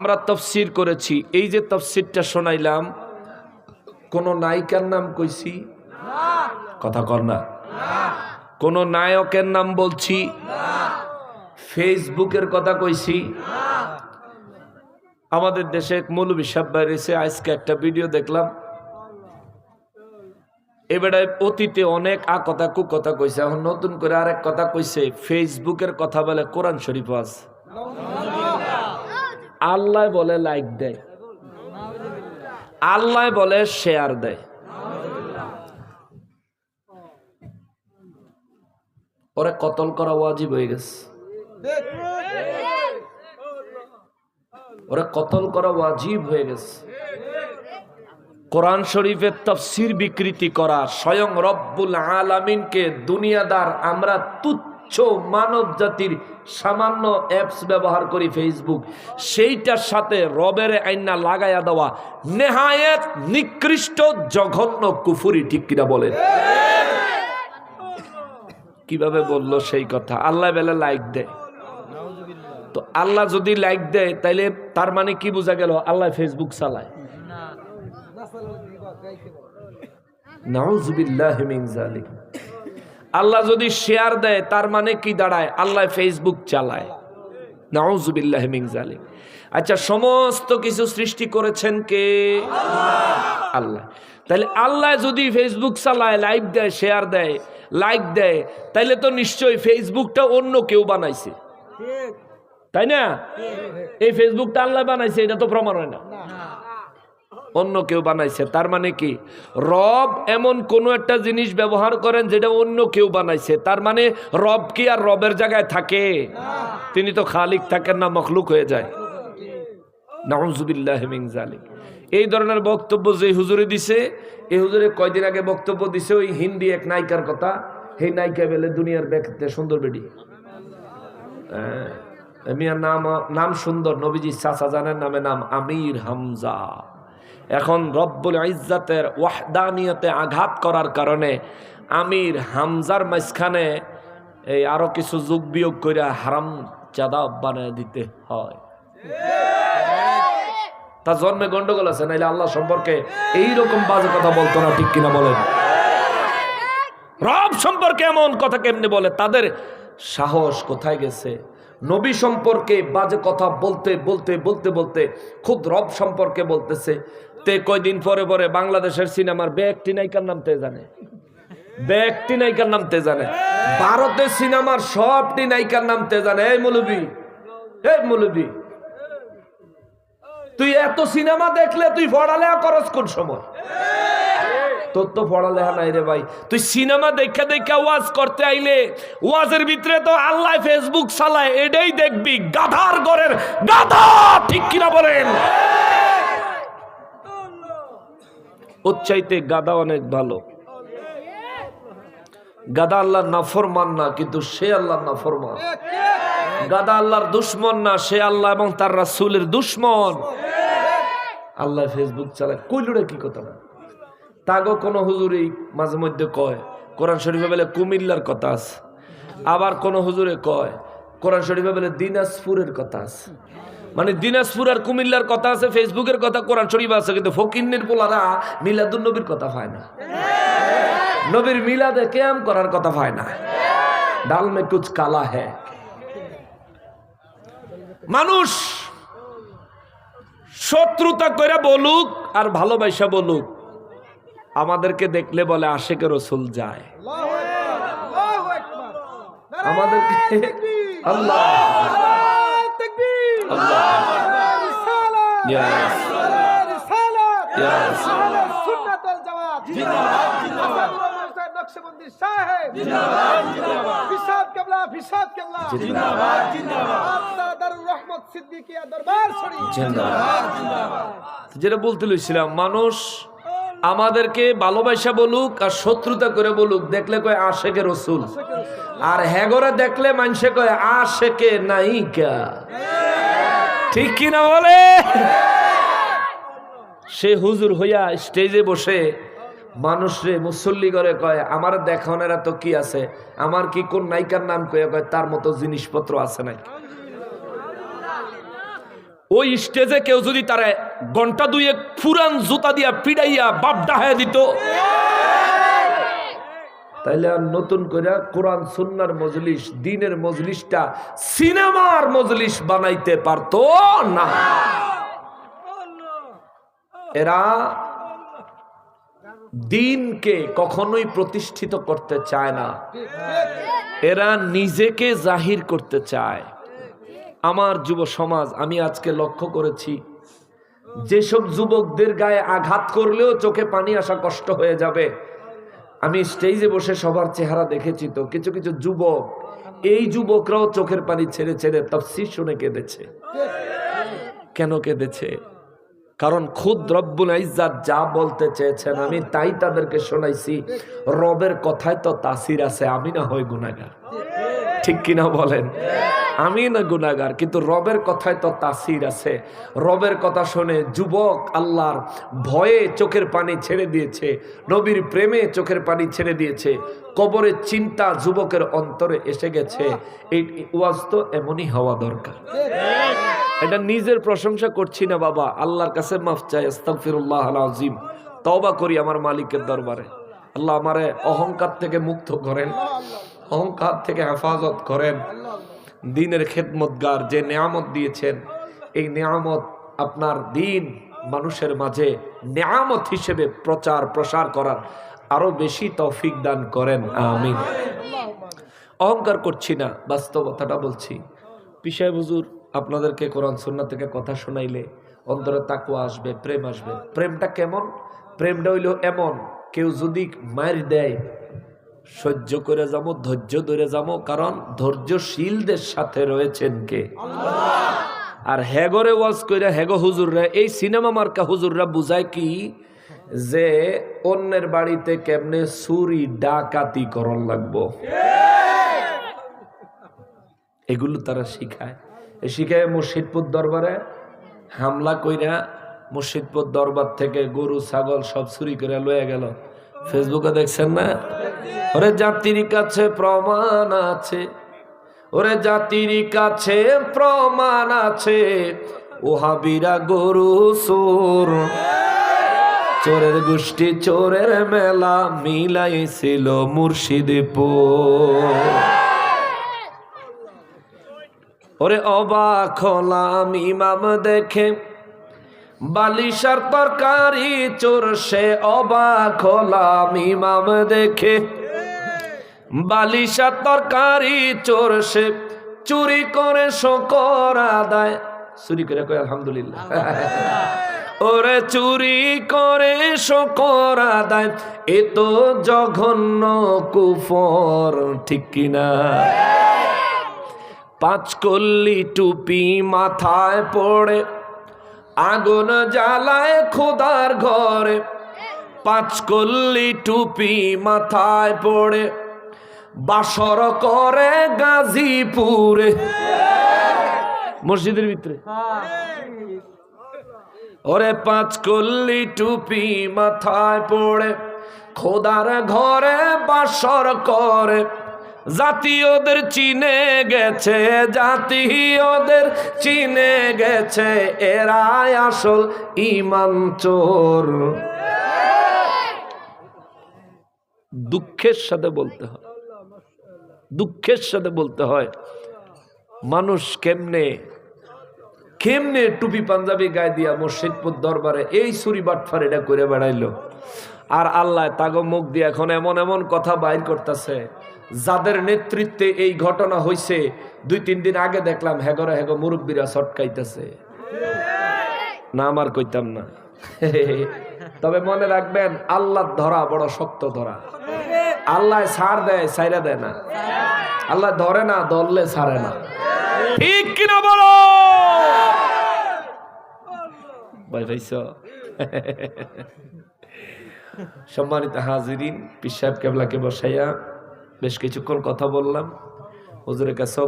আমরা তফসির করেছি। এই যে তফসিরটা শোনাইলাম, কোন নায়িকার নাম কইছি? কথা কর না। কোন নায়কের নাম বলছি? ফেসবুকের কথা কইছি? আমাদের দেশে এক মৌলবী সাহেব বাইরেছে আজকে একটা ভিডিও দেখলাম। এবারে অতীতে অনেক আ কথা কু কথা কইছে, এখন নতুন করে আরেক কথা কইছে, ফেসবুকের কথা বলে কোরআন শরীফ আছে। আল্লাহ বলে লাইক দেয়। আল্লাহ বলে শেয়ার দেয়। ওরে কতল করা ওয়াজিব হয়ে গেছে। ওরে কতল করা ওয়াজিব হয়ে গেছে। কোরআন শরীফের তফসির বিকৃতি করা স্বয়ং রব্বুল আলামিনকে দুনিয়াদার আমরা তুচ্ছ মানব জাতির সামান্য অ্যাপস ব্যবহার করি ফেসবুক সেইটার সাথে রবের আইনা লাগাইয়া দেওয়া নেহায়েত নিকৃষ্ট জঘন্য কুফুরি ঠিক কিনা বলেন? কীভাবে বলল সেই কথা? আল্লাহ বেলা লাইক দেয় তো আল্লাহ যদি লাইক দেয় তাইলে তার মানে কি বোঝা গেল? আল্লাহ ফেসবুক চালায়। নাউজুবিল্লাহ মিন জালিক আল্লাহ যদি শেয়ার দেয় তার মানে কি দাঁড়ায়? আল্লাহ ফেসবুক চালায়। নাউজুবিল্লাহ জালিক আচ্ছা সমস্ত কিছু সৃষ্টি করেছেন কে? আল্লাহ। তাহলে আল্লাহ যদি ফেসবুক চালায় লাইভ দেয় শেয়ার দেয় লাইক দেয় তাইলে তো নিশ্চয়ই ফেসবুকটা অন্য কেউ বানাইছে। তাই না? এই ফেসবুকটা আল্লাহ বানাইছে এটা তো প্রমাণ হয় না। অন্য কেউ বানাইছে। তার মানে কি? রব এমন কোন একটা জিনিস ব্যবহার করেন যেটা অন্য কেউ বানাইছে। তার মানে রব কি আর রবের জায়গায় থাকে? তিনি তো খালিক থাকেন না মখলুক হয়ে যায়। নাউজুবিল্লাহ মিন জালিক এই ধরনের বক্তব্য যে হুজুরে দিছে এই হুজুরে কয়দিন আগে বক্তব্য দিছে ওই হিন্দি এক নায়িকার কথা। সেই নায়িকা বেলে দুনিয়ার দেখতে সুন্দর বেডি হ্যাঁ, মিয়ার নাম নাম সুন্দর নবীজি চাচা জানের নামে নাম আমির হামজা। এখন রব্বুল ইজ্জাতের ওয়াহদানিয়তে আঘাত করার কারণে আমির হামজার মাঝখানে এই আরও কিছু যোগ বিয়োগ করে হারাম চাঁদা বানিয়ে দিতে হয়। তার জন্মে গন্ডগোল আছে, নাইলে আল্লাহ সম্পর্কে এইরকম বাজে কথা বলতো না, ঠিক কিনা বলেন? রব সম্পর্কে এমন কথা কেমনে বলে? তাদের সাহস কোথায় গেছে? নবী সম্পর্কে বাজে কথা বলতে বলতে বলতে বলতে খুদ রব সম্পর্কে বলতেছে তে কয়দিন পরে পরে বাংলাদেশের সিনেমার ব্যক্তি নায়িকার নামতে জানে? ব্যক্তি নায়িকার নামতে জানে। ভারতের সিনেমার সবটি নায়িকার নামতে জানে। এই মুলবি এই মুলবি, তুই এত সিনেমা দেখলে তুই পড়ালেখা করস কোন সময়? তোর তো পড়ালেখা নাই রে ভাই। তুই সিনেমা দেখা দেখা ওয়াজ করতে আইলে, ওয়াজের ভিতরে তো আল্লাহ ফেসবুক চালায়, এটাই দেখবি। গাধার ঘরের গাধা, ঠিক কিনা বলেন? ওর চাইতে গাদা অনেক ভালো। গাদা আল্লাহর নাফরমান না, কিন্তু সে আল্লাহর নাফরমান। গাদা আল্লাহর দুশ্মন না, সে আল্লাহ এবং তার রাসূলের দুশ্মন। আল্লাহ ফেসবুক চালায়। কইলুরে কি কথা না? তাগো কোন হুজুরি মাঝে মধ্যে কয়, কোরআন শরীফে বলে কুমিল্লার কথা আছে। আবার কোন হুজুরে কয়, কোরআন শরীফে বলে দিনাজপুরের কথা আছে। মানে দিনাজপুর আর কুমিল্লার কথা আছে ফেসবুকের কথা কোরআন শরীফ আছে কিন্তু ফকিন্নের পোলারা মিলাদুন নবীর কথা পায় না। নবীর মিলাদে কেয়াম করার কথা পায় না। ডাল মে কুচ কালা হ্যাঁ মানুষ শত্রুতা করে বলুক আর ভালোবাসা বলুক আমাদেরকে দেখলে বলে আশেকে রসুল যায়। আমাদেরকে আল্লাহ। যেটা বলতে লইছিলাম, মানুষ আমাদেরকে ভালোবাসা বলুক আর শত্রুতা করে বলুক, দেখলে কয় আশেকে রসুল। আর হ্যাগরে দেখলে মানুষে কয় আশেকে নায়িকা। ঠিক কি না বলে? সে হুজুর হইয়া স্টেজে বসে মানুষরে মুসল্লি করে কয়, আমার দেখানোর এত কি আছে? আমার কি কোন নায়িকার নাম কয়ে কয়, তার মতো জিনিসপত্র আছে নাকি? ওই স্টেজে কেউ যদি তারা ঘণ্টা দুয়ে ফুরান জুতা দিয়া পিড়াইয়া বাপ ডাহাইয়া দিত। তাইলে আর নতুন করে কোরআন, সুন্নার মজলিস, দিনের মজলিসটা সিনেমার মজলিস বানাইতে পারতো না। এরা দিনকে কখনোই প্রতিষ্ঠিত করতে চায় না। এরা নিজেকে জাহির করতে চায়। আমার যুব সমাজ, আমি আজকে লক্ষ্য করেছি, যেসব যুবকদের গায়ে আঘাত করলেও চোখে পানি আসা কষ্ট হয়ে যাবে। আমি স্টেজে বসে সবার চেহারা দেখেছি তো, কিছু কিছু যুবক, এই যুবকরাও চোখের পানি ছেড়ে ছেড়ে তফসির শুনে কেঁদেছে। কেন কেঁদেছে? কারণ খুদ রব্বুল ইজ্জাত যা বলতে চেয়েছেন আমি, তাই তাদেরকে শোনাইছি। রবের কথায় তো তাসির আছে, আমি না হই গুনাগার ঠিক কিনা বলেন? আমি না গুনাগার কিন্তু রবের কথায় তো তাসির আছে। রবের কথা শুনে যুবক আল্লাহর ভয়ে চোখের পানি ছেড়ে দিয়েছে, নবীর প্রেমে চোখের পানি ছেড়ে দিয়েছে, কবরের চিন্তা যুবকের অন্তরে এসে গেছে। এই ওয়াজ তো এমনই হওয়া দরকার। এটা নিজের প্রশংসা করছি না বাবা, আল্লাহর কাছে মাফ চাই, আস্তাগফিরুল্লাহ আজিম তওবা করি আমার মালিকের দরবারে। আল্লাহ আমারে অহংকার থেকে মুক্ত করেন, অহংকার থেকে হেফাজত করেন। দিনের খেদমতগার যে নেয়ামত দিয়েছেন, এই নেয়ামত আপনার দিন মানুষের মাঝে নেয়ামত হিসেবে প্রচার, প্রসার করার আরও বেশি তৌফিক দান করেন। আমিন। অহংকার করছি না, বাস্তবতাটা বলছি। পিসায় বুজুর আপনাদেরকে কোরআন সুন্না থেকে কথা শোনাইলে অন্তরে তাকুয়া আসবে, প্রেম আসবে। প্রেমটা কেমন? প্রেমটা হইল এমন, কেউ যদি মায়ের দেয় সহ্য করে যাব ধৈর্য ধরে যাব কারণ ধৈর্যশীলদের সাথে রয়েছেন কে? আর হেগরে ওয়াজ কইরা হেগো হুজুররা এই সিনেমা মার্কা হুজুররা বুঝায় কি? যে অন্যের বাড়িতে কেমনে চুরি ডাকাতি করন লাগবো। এগুলো তারা শিখায়। শিখায় মুর্শিদপুর দরবারে হামলা কইরা মুর্শিদপুর দরবার থেকে গরু ছাগল সব চুরি করে লয়ে গেল। ফেসবুকে দেখছেন না? ওরে জাতির কাছে প্রমাণ আছে, ওরে জাতির কাছে প্রমাণ আছে, ওহাবিরা গরু সোর। চোরের গোষ্ঠী, চোরের মেলা মিলাইছিল মুর্শিদপুর। ওরে অবাক হলাম ইমাম দেখে, বালিশার তরকারি চোর, সে অবাক হলাম ইমাম দেখে। বালিশার তরকারি চোর সে চুরি করে শকর আদায়। চুরি করে কয় আলহামদুলিল্লাহ। ওরে চুরি করে শকর আদায় এ তো জঘন্য কুফর ঠিক কিনা পাঁচ কল্লি টুপি মাথায় পড়ে আগুন জ্বালায় খোদার ঘরে। পাঁচ কল্লি টুপি মাথায় পড়ে বাসর করে গাজীপুরে। মসজিদের ভিতরে। ওরে পাঁচ কল্লি টুপি মাথায় পড়ে, খোদার ঘরে বাসর করে। জাতীয়দের চিনে গেছে, জাতীয়দের চিনে গেছে, এরাই আসল ইমান চোর। দুঃখের সাথে বলতে হয়। দুঃখের সাথে বলতে হয়, মানুষ কেমনে কেমনে টুপি পাঞ্জাবি গায়ে দিয়া মুর্শিদপুর দরবারে এই সুরি বাটফার এটা করে বেড়াইলো? আর আল্লাহ তাগো মুখ দিয়ে এখন এমন এমন কথা বাইর করতেছে, যাদের নেতৃত্বে এই ঘটনা হইছে, দুই তিন দিন আগে দেখলাম হেগরে হেগো মুরব্বীরা সটকাইতেছে না, আমার কইতাম না। তবে মনে রাখবেন আল্লাহ ধরা বড় শক্ত ধরা। আল্লাহ সার দেয় সাইরা দেয় না। আল্লাহ ধরে না দললে ছাড়ে না। ঠিক কিনা বলো? ভাই ভাইস। সম্মানিত হাজিরিন পিসাব কেবলাকে বসাইয়া বেশ কিছুক্ষণ কথা বললাম। হুজুরের কাছেও